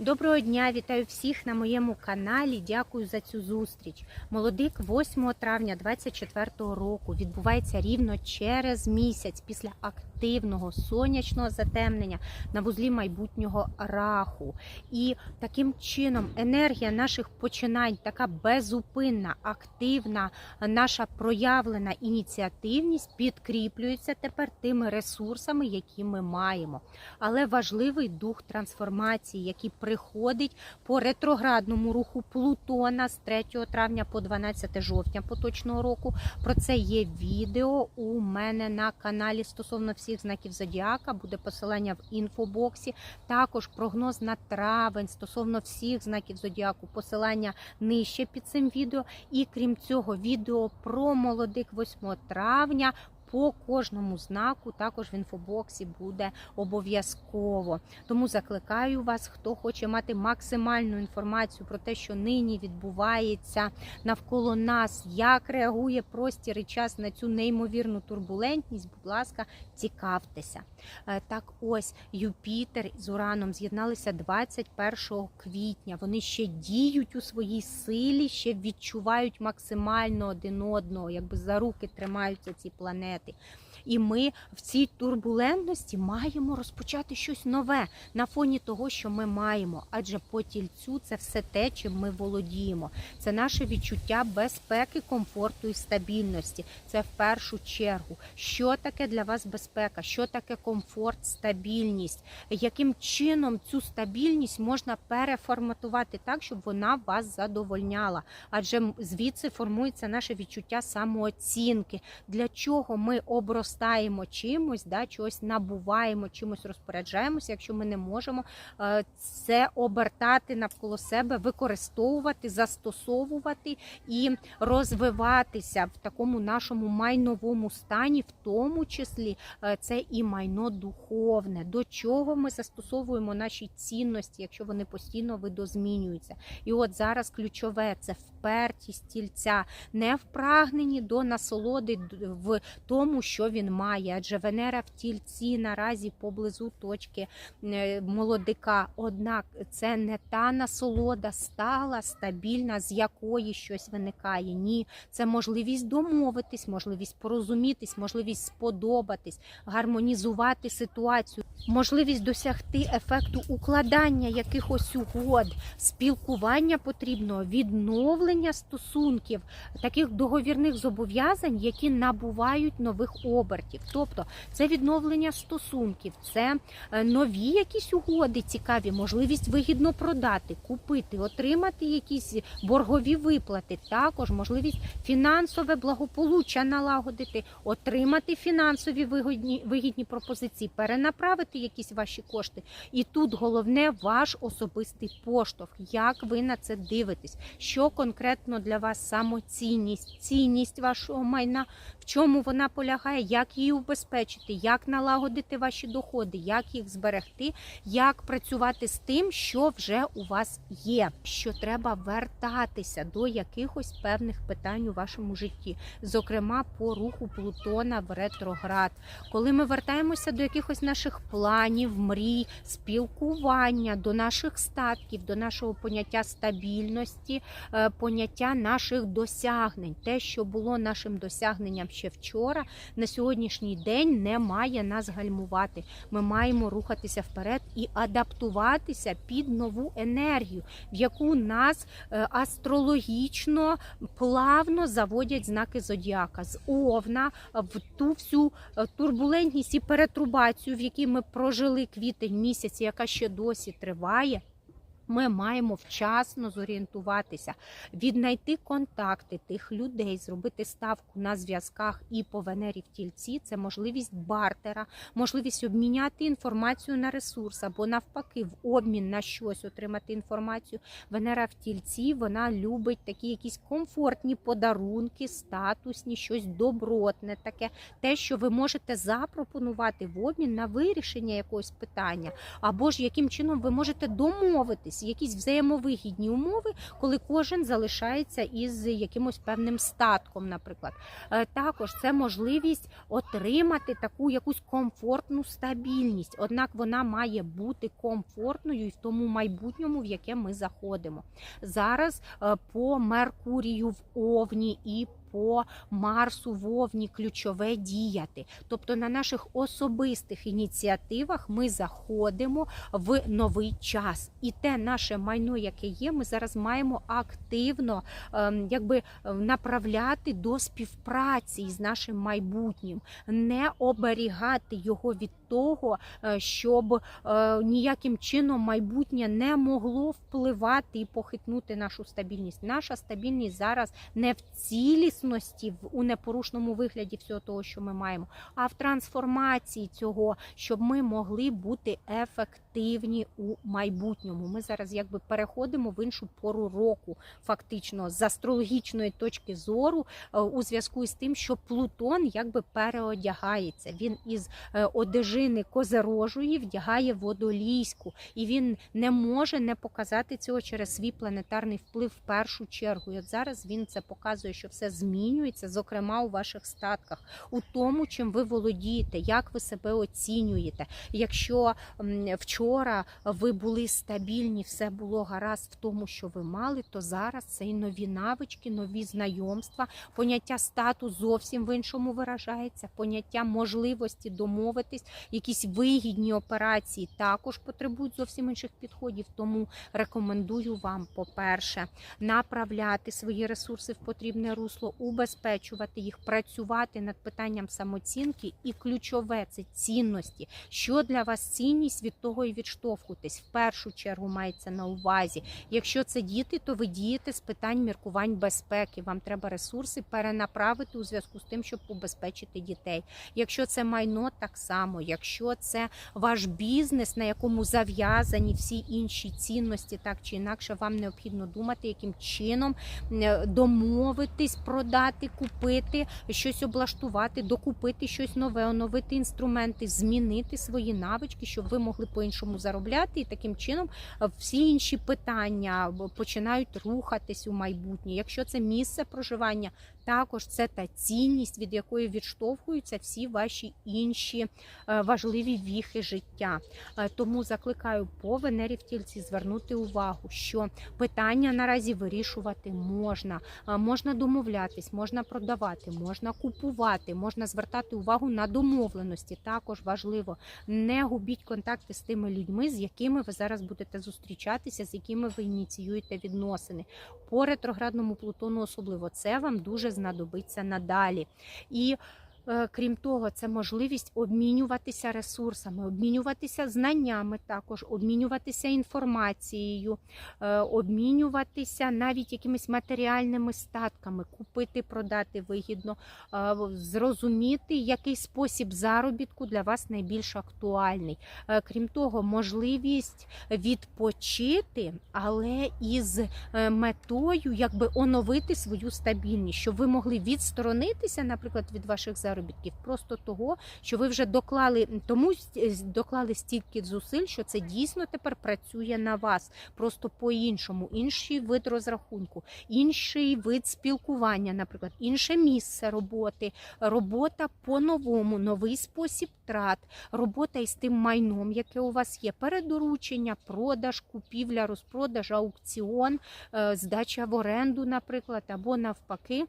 Доброго дня, вітаю всіх на моєму каналі. Дякую за цю зустріч. Молодик 8 травня 2024 року відбувається рівно через місяць після активного сонячного затемнення на вузлі майбутнього раху. І таким чином енергія наших починань така безупинна, активна, наша проявлена ініціативність підкріплюється тепер тими ресурсами, які ми маємо. Але важливий дух трансформації, який приходить по ретроградному руху Плутона з 3 травня по 12 жовтня поточного року. Про це є відео у мене на каналі стосовно всіх знаків зодіака. Буде посилання в інфобоксі. Також прогноз на травень стосовно всіх знаків зодіаку. Посилання нижче під цим відео. І крім цього, відео про молодик 8 травня. По кожному знаку також в інфобоксі буде обов'язково. Тому закликаю вас, хто хоче мати максимальну інформацію про те, що нині відбувається навколо нас, як реагує простір і час на цю неймовірну турбулентність. Будь ласка, цікавтеся. Е, Так, ось Юпітер з Ураном з'єдналися 21 квітня. Вони ще діють у своїй силі, ще відчувають максимально один одного, якби за руки тримаються ці планети. હતી. І ми в цій турбулентності маємо розпочати щось нове на фоні того, що ми маємо. Адже по тільцю це все те, чим ми володіємо. Це наше відчуття безпеки, комфорту і стабільності. Це в першу чергу. Що таке для вас безпека? Що таке комфорт, стабільність? Яким чином цю стабільність можна переформатувати так, щоб вона вас задовольняла? Адже звідси формується наше відчуття самооцінки. Для чого ми обростаємо чимось, да, чогось набуваємо, чимось розпоряджаємося, якщо ми не можемо е, це обертати навколо себе, використовувати, застосовувати і розвиватися в такому нашому майновому стані, в тому числі е, це і майно духовне, до чого ми застосовуємо наші цінності, якщо вони постійно видозмінюються. І от зараз ключове це впертість тільця, не впрагнені до насолоди в тому, що він має. Адже Венера в тільці наразі поблизу точки е, молодика. Однак це не та насолода стала, стабільна, з якої щось виникає. Ні, це можливість домовитись, можливість порозумітись, можливість сподобатись, гармонізувати ситуацію, можливість досягти ефекту укладання якихось угод, спілкування потрібного, відновлення стосунків, таких договірних зобов'язань, які набувають нових обертів. Тобто це відновлення стосунків, це е, нові якісь угоди цікаві, можливість вигідно продати, купити, отримати якісь боргові виплати, також можливість фінансове благополуччя налагодити, отримати фінансові вигідні, вигідні пропозиції, перенаправити якісь ваші кошти. І тут головне ваш особистий поштовх. Як ви на це дивитесь? Що конкретно для вас самоцінність, цінність вашого майна, в чому вона полягає, як її убезпечити, як налагодити ваші доходи, як їх зберегти, як працювати з тим, що вже у вас є, що треба вертатися до якихось певних питань у вашому житті, зокрема по руху Плутона в ретроград. Коли ми вертаємося до якихось наших планів, мрій, спілкування, до наших статків, до нашого поняття стабільності, е, поняття наших досягнень, те, що було нашим досягненням ще вчора, на сьогоднішній день не має нас гальмувати. Ми маємо рухатися вперед і адаптуватися під нову енергію, в яку нас е, астрологічно плавно заводять знаки зодіака з овна в ту всю е, турбулентність і перетрубацію, в якій ми прожили квітень місяць, яка ще досі триває. Ми маємо вчасно зорієнтуватися, віднайти контакти тих людей, зробити ставку на зв'язках і по Венері в тільці. Це можливість бартера, можливість обміняти інформацію на ресурс або навпаки, в обмін на щось отримати інформацію. Венера в тільці вона любить такі якісь комфортні подарунки, статусні, щось добротне, таке те, що ви можете запропонувати в обмін на вирішення якогось питання, або ж яким чином ви можете домовитися. Якісь, взаємовигідні умови, коли кожен залишається із якимось певним статком, наприклад. Е, Також це можливість отримати таку якусь комфортну стабільність. Однак вона має бути комфортною і в тому майбутньому, в яке ми заходимо. Зараз е, по Меркурію в Овні і по Марсу в Овні ключове діяти. Тобто на наших особистих ініціативах ми заходимо в новий час. І те наше майно, яке є, ми зараз маємо активно ем, якби е, направляти до співпраці із нашим майбутнім, не оберігати його від того, е, щоб е, ніяким чином майбутнє не могло впливати і похитнути нашу стабільність. Наша стабільність зараз не в цілісності, у непорушному вигляді всього того, що ми маємо, а в трансформації цього, щоб ми могли бути ефективні у майбутньому. Ми зараз якби переходимо в іншу пору року, фактично з астрологічної точки зору, е, у зв'язку з тим, що Плутон якби переодягається. Він із е, одежини козерожої вдягає водолійську, і він не може не показати цього через свій планетарний вплив в першу чергу. І от зараз він це показує, що все змінюється, зокрема у ваших статках, у тому, чим ви володієте, як ви себе оцінюєте. Якщо вчора ви були стабільні, все було гаразд в тому, що ви мали, то зараз це і нові навички, нові знайомства, поняття стату зовсім в іншому виражається, поняття можливості домовитись, якісь вигідні операції також потребують зовсім інших підходів. Тому рекомендую вам, по-перше, направляти свої ресурси в потрібне русло, убезпечувати їх, працювати над питанням самоцінки, і ключове це цінності. Що для вас цінність від того і відштовхуватись. В першу чергу мається на увазі. Якщо це діти, то ви дієте з питань міркувань безпеки. Вам треба ресурси перенаправити у зв'язку з тим, щоб убезпечити дітей. Якщо це майно, так само. Якщо це ваш бізнес, на якому зав'язані всі інші цінності, так чи інакше, вам необхідно думати, яким чином е, домовитись, продати, купити, щось облаштувати, докупити щось нове, оновити інструменти, змінити свої навички, щоб ви могли по-іншому заробляти, і таким чином е, всі інші питання починають рухатись у майбутнє. Якщо це місце проживання, також це та цінність, від якої відштовхуються всі ваші інші е, важливі віхи життя. Е, Тому закликаю по Венері в тільці звернути увагу, що питання наразі вирішувати можна. Е, Можна домовлятись, можна продавати, можна купувати, можна звертати увагу на домовленості. Також важливо не губіть контакти з тими людьми, з якими ви зараз будете зустрічатися, з якими ви ініціюєте відносини. По ретроградному Плутону особливо це вам дуже знадобиться надалі. І Крім того, це можливість обмінюватися ресурсами, обмінюватися знаннями, також обмінюватися інформацією, е, обмінюватися навіть якимись матеріальними статками, купити, продати вигідно, е, зрозуміти, який спосіб заробітку для вас найбільш актуальний. Е, Крім того, можливість відпочити, але із е, метою якби оновити свою стабільність, щоб ви могли відсторонитися, наприклад, від ваших заробітків, просто того, що ви вже доклали тому доклали стільки зусиль, що це дійсно тепер працює на вас, просто по-іншому, інший вид розрахунку, інший вид спілкування, наприклад, інше місце роботи, робота по-новому, новий спосіб трат, робота із тим майном, яке у вас є, передоручення, продаж, купівля, розпродаж, аукціон, е, здача в оренду, наприклад, або навпаки.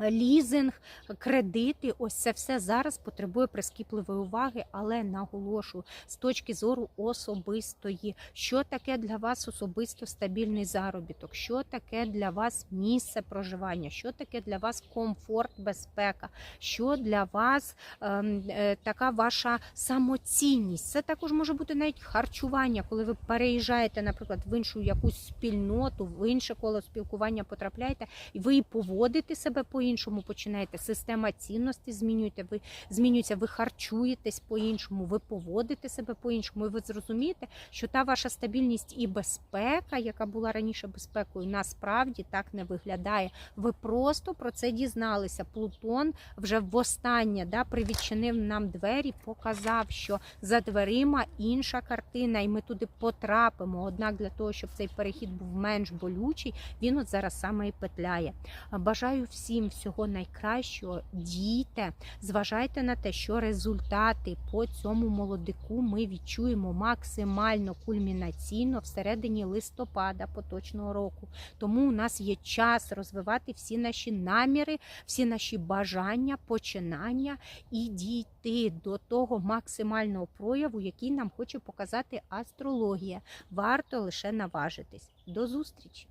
Лізинг, кредити, ось це все зараз потребує прискіпливої уваги, але наголошую з точки зору особистої, що таке для вас особисто стабільний заробіток, що таке для вас місце проживання, що таке для вас комфорт, безпека, що для вас ем, е, така ваша самоцінність. Це також може бути навіть харчування, коли ви переїжджаєте, наприклад, в іншу якусь спільноту, в інше коло спілкування потрапляєте, і ви поводите себе по по-іншому починаєте. Система цінностей змінюєте, ви змінюється, ви харчуєтесь по-іншому, ви поводите себе по-іншому. І ви зрозумієте, що та ваша стабільність і безпека, яка була раніше безпекою, насправді так не виглядає. Ви просто про це дізналися. Плутон вже востаннє да, привідчинив нам двері, показав, що за дверима інша картина, і ми туди потрапимо. Однак для того, щоб цей перехід був менш болючий, він от зараз саме і петляє. Бажаю всім всього найкращого. Дійте, зважайте на те, що результати по цьому молодику ми відчуємо максимально кульмінаційно всередині листопада поточного року. Тому у нас є час розвивати всі наші наміри, всі наші бажання, починання і дійти до того максимального прояву, який нам хоче показати астрологія. Варто лише наважитись. До зустрічі!